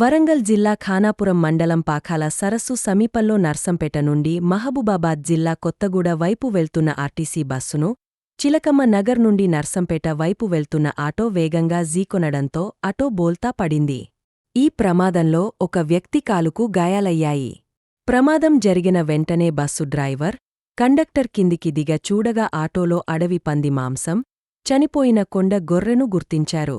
వరంగల్ జిల్లా ఖానాపురం మండలం పాఖాల సరస్సు సమీపంలో నర్సంపేట నుండి మహబూబాబాద్ జిల్లా కొత్తగూడ వైపు వెళ్తున్న ఆర్టీసీ బస్సును చిలకమ్మ నగర్ నుండి నర్సంపేట వైపు వెళ్తున్న ఆటో వేగంగా జీకొనడంతో ఆటో బోల్తా పడింది. ఈ ప్రమాదంలో ఒక వ్యక్తి కాలుకు గాయాలయ్యాయి. ప్రమాదం జరిగిన వెంటనే బస్సు డ్రైవర్ కండక్టర్ కిందికి దిగ చూడగా ఆటోలో అడవి పంది మాంసం చనిపోయిన కొండ గొర్రెను గుర్తించారు.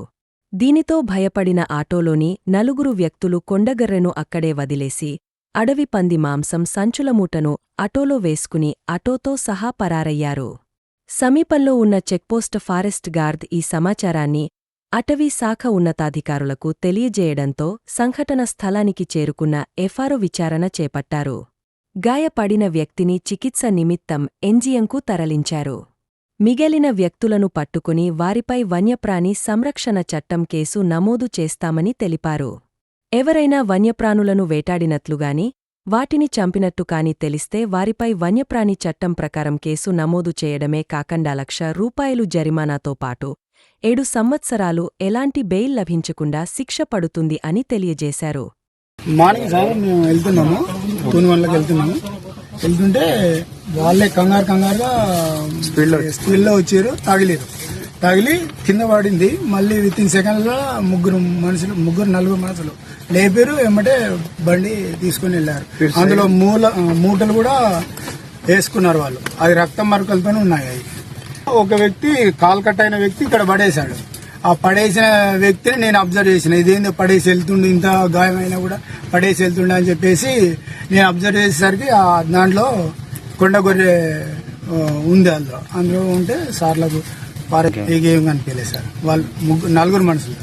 దీనితో భయపడిన ఆటోలోని నలుగురు వ్యక్తులు కొండగర్రెను అక్కడే వదిలేసి అడవి పంది మాంసం సంచుల మూటను అటోలో వేసుకుని అటోతో సహా పరారయ్యారు. సమీపంలో ఉన్న చెక్పోస్ట్ ఫారెస్ట్ గార్డ్ ఈ సమాచారాన్ని అటవీ శాఖ ఉన్నతాధికారులకు తెలియజేయడంతో సంఘటన స్థలానికి చేరుకున్న ఎఫ్ఆర్ఓ విచారణ చేపట్టారు. గాయపడిన వ్యక్తిని చికిత్స నిమిత్తం ఎంజిఎంకు తరలించారు. మిగిలిన వ్యక్తులను పట్టుకుని వారిపై వన్యప్రాణి సంరక్షణ చట్టం కేసు నమోదు చేస్తామని తెలిపారు. ఎవరైనా వన్యప్రాణులను వేటాడినట్లుగాని వాటిని చంపినట్టు కాని తెలిస్తే వారిపై వన్యప్రాణి చట్టం ప్రకారం కేసు నమోదు చేయడమే కాకుండా లక్ష రూపాయలు జరిమానాతో పాటు ఏడు సంవత్సరాలు ఎలాంటి బెయిల్ లభించకుండా శిక్ష పడుతుంది అని తెలియజేశారు. మార్నింగ్ సార్ మేము వెళ్తున్నాము. తూని వెళ్తున్నాము. వెళ్తుంటే వాళ్ళే కంగారు కంగారుగా స్పీడ్లో వచ్చారు. తగిలేరు తగిలి కింద పడింది. మళ్ళీ విత్ ఇన్ సెకండ్స్లో ముగ్గురు మనుషులు ముగ్గురు నలుగురు మనుషులు లేపారు. ఏమంటే బండి తీసుకుని వెళ్ళారు. అందులో మూల మూటలు కూడా వేసుకున్నారు వాళ్ళు. అది రక్తం మరకలతోనే ఉన్నాయి అవి. ఒక వ్యక్తి కాల్ కట్ అయిన వ్యక్తి ఇక్కడ పడేశాడు. ఆ పడేసిన వ్యక్తిని నేను అబ్జర్వ్ చేసిన. ఇదేందో పడేసి వెళ్తుండు ఇంత గాయమైనా కూడా పడేసి వెళ్తుండే అని చెప్పేసి నేను అబ్జర్వ్ చేసేసరికి ఆ దాంట్లో కొండ గొర్రె ఉంది అందులో. అందులో ఉంటే సార్లకు పార్క్ ఏం కనిపించలేదు సార్. వాళ్ళు ముగ్గురు నలుగురు మనుషులు.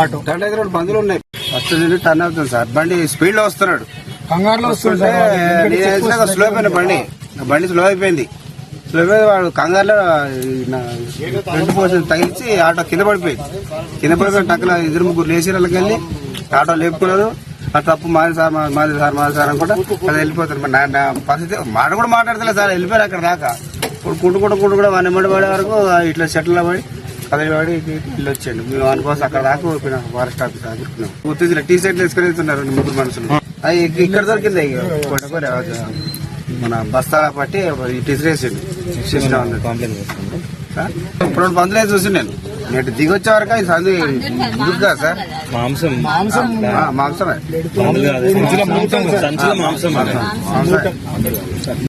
ఆటో. దగ్గర రెండు పందులు ఉన్నాయి. ఫస్ట్ నుండి టర్న్ అవుతుంది సార్. బండి స్పీడ్లో వస్తున్నాడు కంగారులో వస్తుంటే స్లో అయిపోయింది బండి. నా బండి స్లో అయిపోయింది. స్లో వాడు కంగారులో రెండు పోర్షన్ తగిలించి ఆటో కింద పడిపోయింది కింద పడిపోయిన టక్కున ఇద్దరు ముగ్గురు లేచి వాళ్ళకి వెళ్ళి ఆటో లేపుకున్నారు ఆ తప్పు మాది సార్ మా- మాది సార్ మాది సార్ అనుకుంటా అది వెళ్ళిపోతారు మరి నా పరిస్థితి మాట కూడా మాట్లాడతలే సార్ వెళ్ళిపోయారు అక్కడ దాకా. ఇప్పుడు కుంటుకుంటూ కుంటు కూడా వన్ ఎమ్మడి పడే వరకు ఇట్లా సెటిల్ పడి కదిలి పడి ఇల్లు వచ్చాడు. మేము అనుకోసం అక్కడ దాకా పోయినా ఫారెస్ట్ ఆఫీస్ ఆదుకున్నాం గుర్తించిన టీ షర్ట్లు వేసుకుని వెళ్తున్నారు రెండు ముగ్గురు మనుషులు. అవి ఇక్కడ దొరికింది మన బస్తాల పట్టి టీ షర్ట్ వేసిండు. ఇప్పుడు రెండు పందులే చూసి నేను. నేటి దిగొచ్చే వరకు ఇది సందు కదా సార్? మాంసం. ఆ, మాంసమే. అదే. మాంసం మాంసం.